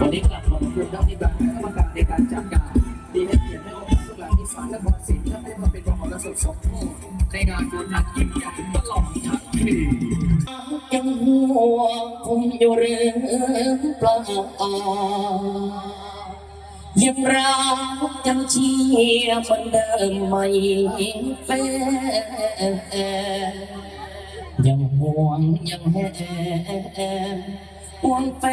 วันนี้กลับขอบคุณท่านที่แบบคณะกรรมการในการจัดการดีให้เกียรติให้โอกาสลูกหลานที่สารนครศรีท่านได้มาเป็นรองและสดสมโภชในงานบุญนัดยิ่งใหญ่ตลอดทั้งปียังห่วงผมอยู่หรือเปลายังรักยังเชียร์เหมือนเดิมไหมแฟยังห่วงยังแหน ห่วงแฟ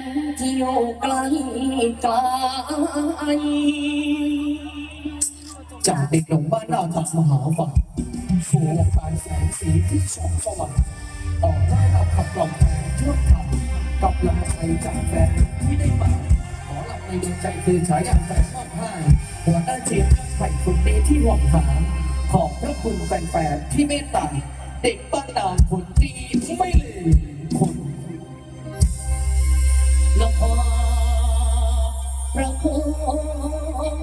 นที่อยู่ไกลไกลจากเด็กหลงบ้านเราตัดมหาฝั่งสู่วงการแสงสีที่สองสว่างต่อได้เราขับกล่อมทั่วทางกับลำใจจากแฟนที่ได้มาขอหลับในดวงใจคือฉายาแฟนมอบให้หัวหน้าเจียมไผ่คนนี้ที่หวังหาขอบพระคุณแฟนๆที่เมตตาเด็กบ้านนาคนดี ประคอง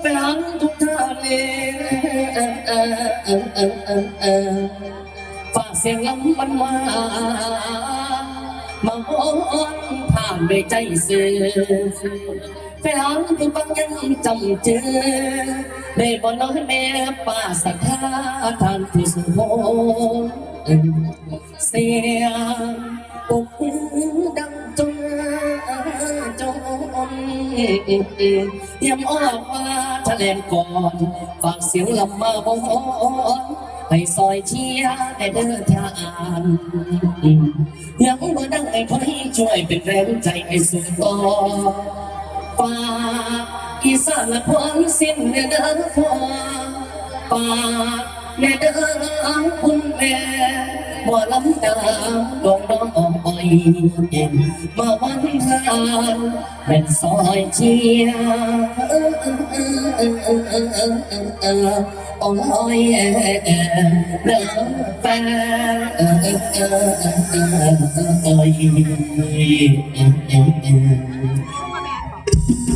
แฟนทุกท่านฝากเสียงลำมันมา มาหอนผ่านด้วยใจสื่อแฟนทุกฟังยังจำเจอได้บ่น้อยแม่ป้าสักท่าทานที่สุโขเสียงปุก นยำออกมาแถลงก่อน ฝากเสียงลำมาบอนให้ซอยเชียร์ได้เดินทางยังบ่ดังไอ้คอยช่วยเป็นแรงใจให้สุดต่อฝาอีสานละพวงสิ้นเด้อพ่อฝาแม่เด้อคุณแม่ บ่ลำดาดองดองอ้อยมาวันทานเป็นซอยเชียร์อ้อยเด้อแฟน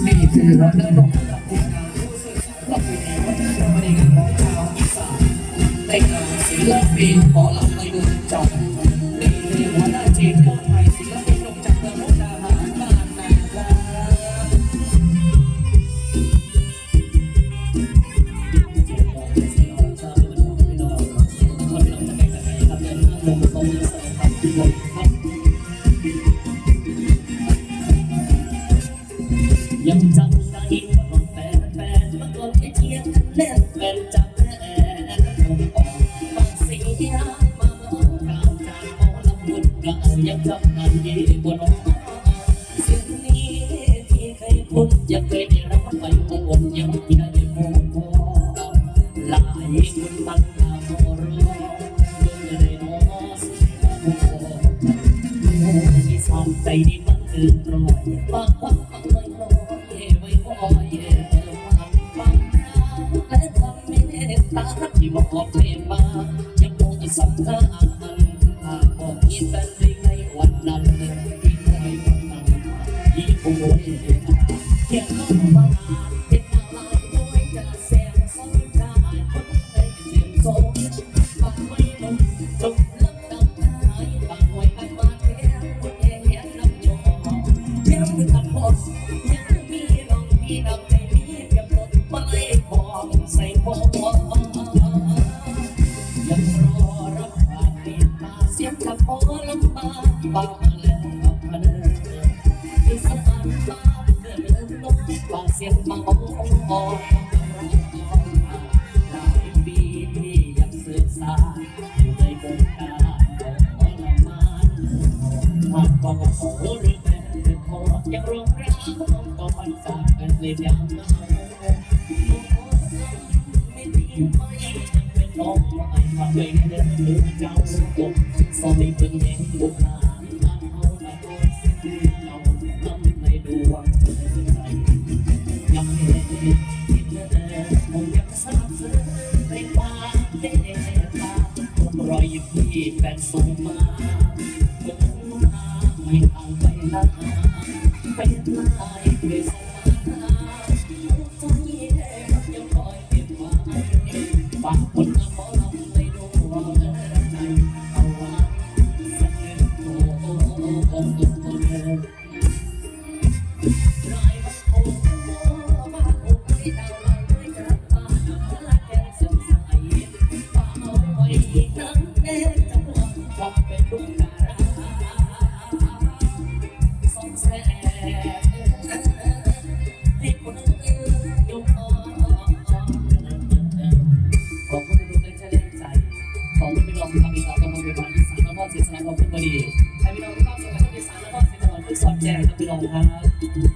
นี่คือเราเริ่มลงกับทีมงานผู้สื่อสารเราปีนี้วันนี้เราไม่ได้งานขออีสานในงานศิลปินหมอลำ จอดวงใจนี่คือหัวหน้าทีมยอดไทยศิลปินลมจากเมืองมุกดาหารบ้านนาครับยัง คยพูดยังเคยได้รับไปโอนยังไม่ได้พบพอหลายคนตั้งตารอรอเมื่อได้น้องสิโอ้ที่สานใจดีมันตื่นรอยบางวันบางไม่น้อยไม่คอยฟังฟังและความเมตตาที่มอบให้มายังคงสำคัญห เสียงมาอ่อนหลายปีที่ยังศึกษาอยู่ในวงการของละมานหากบอกว่าโอ้หรือแม่เป็นพอยังร้องรักต้องก่อนจากกันเลยยามเมาไม่ดีไม่เป็นน้องไม่ทำไม่ได้หรือเจ้าตกสอยเพิ่งเห็นบุคลา ที่แฟนส่มาผมหาไม่เอาไปละเป็นลายไม่ส่งมาหัวใจยังคอยเก็บไว้ฝากคนละหมอลำในดวงใจเอาไว้สักหนึ่งตัวโอ้โอ้โอ้โอ้โอ้ Drive us home, oh, my, oh, my, oh. ของเพชรบุดีใครพี่น้องที่ชอบสมัยชอบดีสารแล้วก็สิบสอนเพื่อสอนแจกครับพี่น้องครับ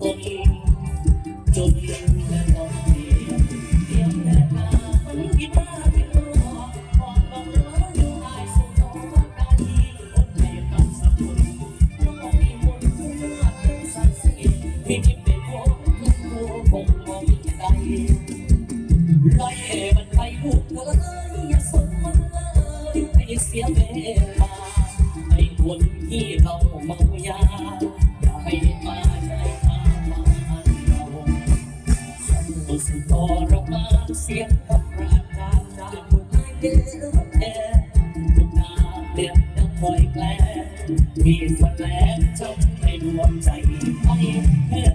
ที่ทิพย์เป็นโคตรผู้คงมองใจรมันไปผูกเลยอย่าสนเลยใเสียเวลาไอ้คนที่เราเมายาอด้มาใช้ทางเราสมุทรมานเสียงราชาจาคนไม่เดือดแนาเดือดน้ำคอแกงมีแสล วมใจให้เลือ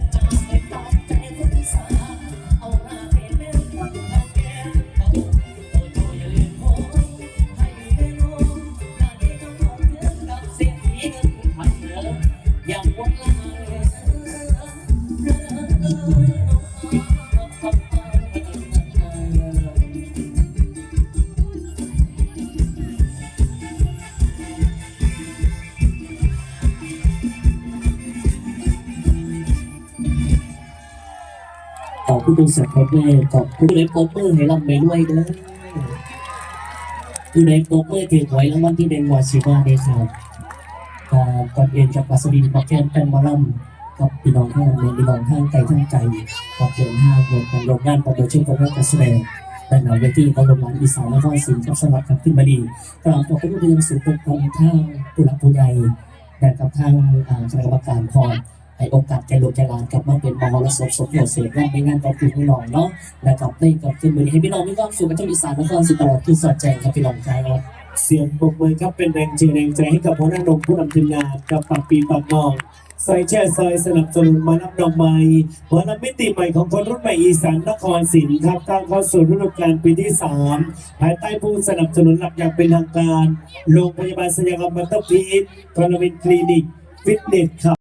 ผู้บริษัทแฮกเกอร์ขอบคุณในโปรเปอร์ให้ร่ำไปด้วยเด้ออยู่ในโปรเปอร์ถือหว้รางวัลที่เป็นวอชิมาเดครับก่อนเอ็นกับปัสดินปอกแคนแป้นมะลำกับพี่น้องท่านเมืองพี่น้องท่านไกลท่านไกลขอบดินห้างเมืองกันโรงงานปอดเชื่อมกับนักแสดงด้านหน่อยเวทีของโรงงานอีสานนครศรีจังหวัดกับขึ้นมาดีกล่าวต่อไปด้วยยังสูงตรงทางผู้หลักผู้ใหญ่แต่กับทางคณะกรรมการพอ ให้โอกาสแกลูกแกหลานกลับมาเป็นมหรสพสมโยเสพร่างในงานตอนคืนให้น้องเนาะและครับได้กับขึ้นมือให้พี่น้องมีความสุขกับเจ้าอีสานนครสิตลอดคือสอดแจงครับพี่น้องใครับเสียงปรบมือครับเป็นแรงเชียแรงใจให้กับพนักงานผู้นำทีมงานกับปากปีปากน้องใส่แช่ใส่สนับสนุนมานับดอกไม้มานับมิติใหม่ของคนรุ่นใหม่อีสานนครศรีป์ครับก้าวเข้าสู่ฤดูกาลปีที่ 3 ภายใต้ผู้สนับสนุนหลักอย่างเป็นทางการ โรงพยาบาลสยามมัตเตอร์พีทพลวนคลินิก ฟิตเนสครับ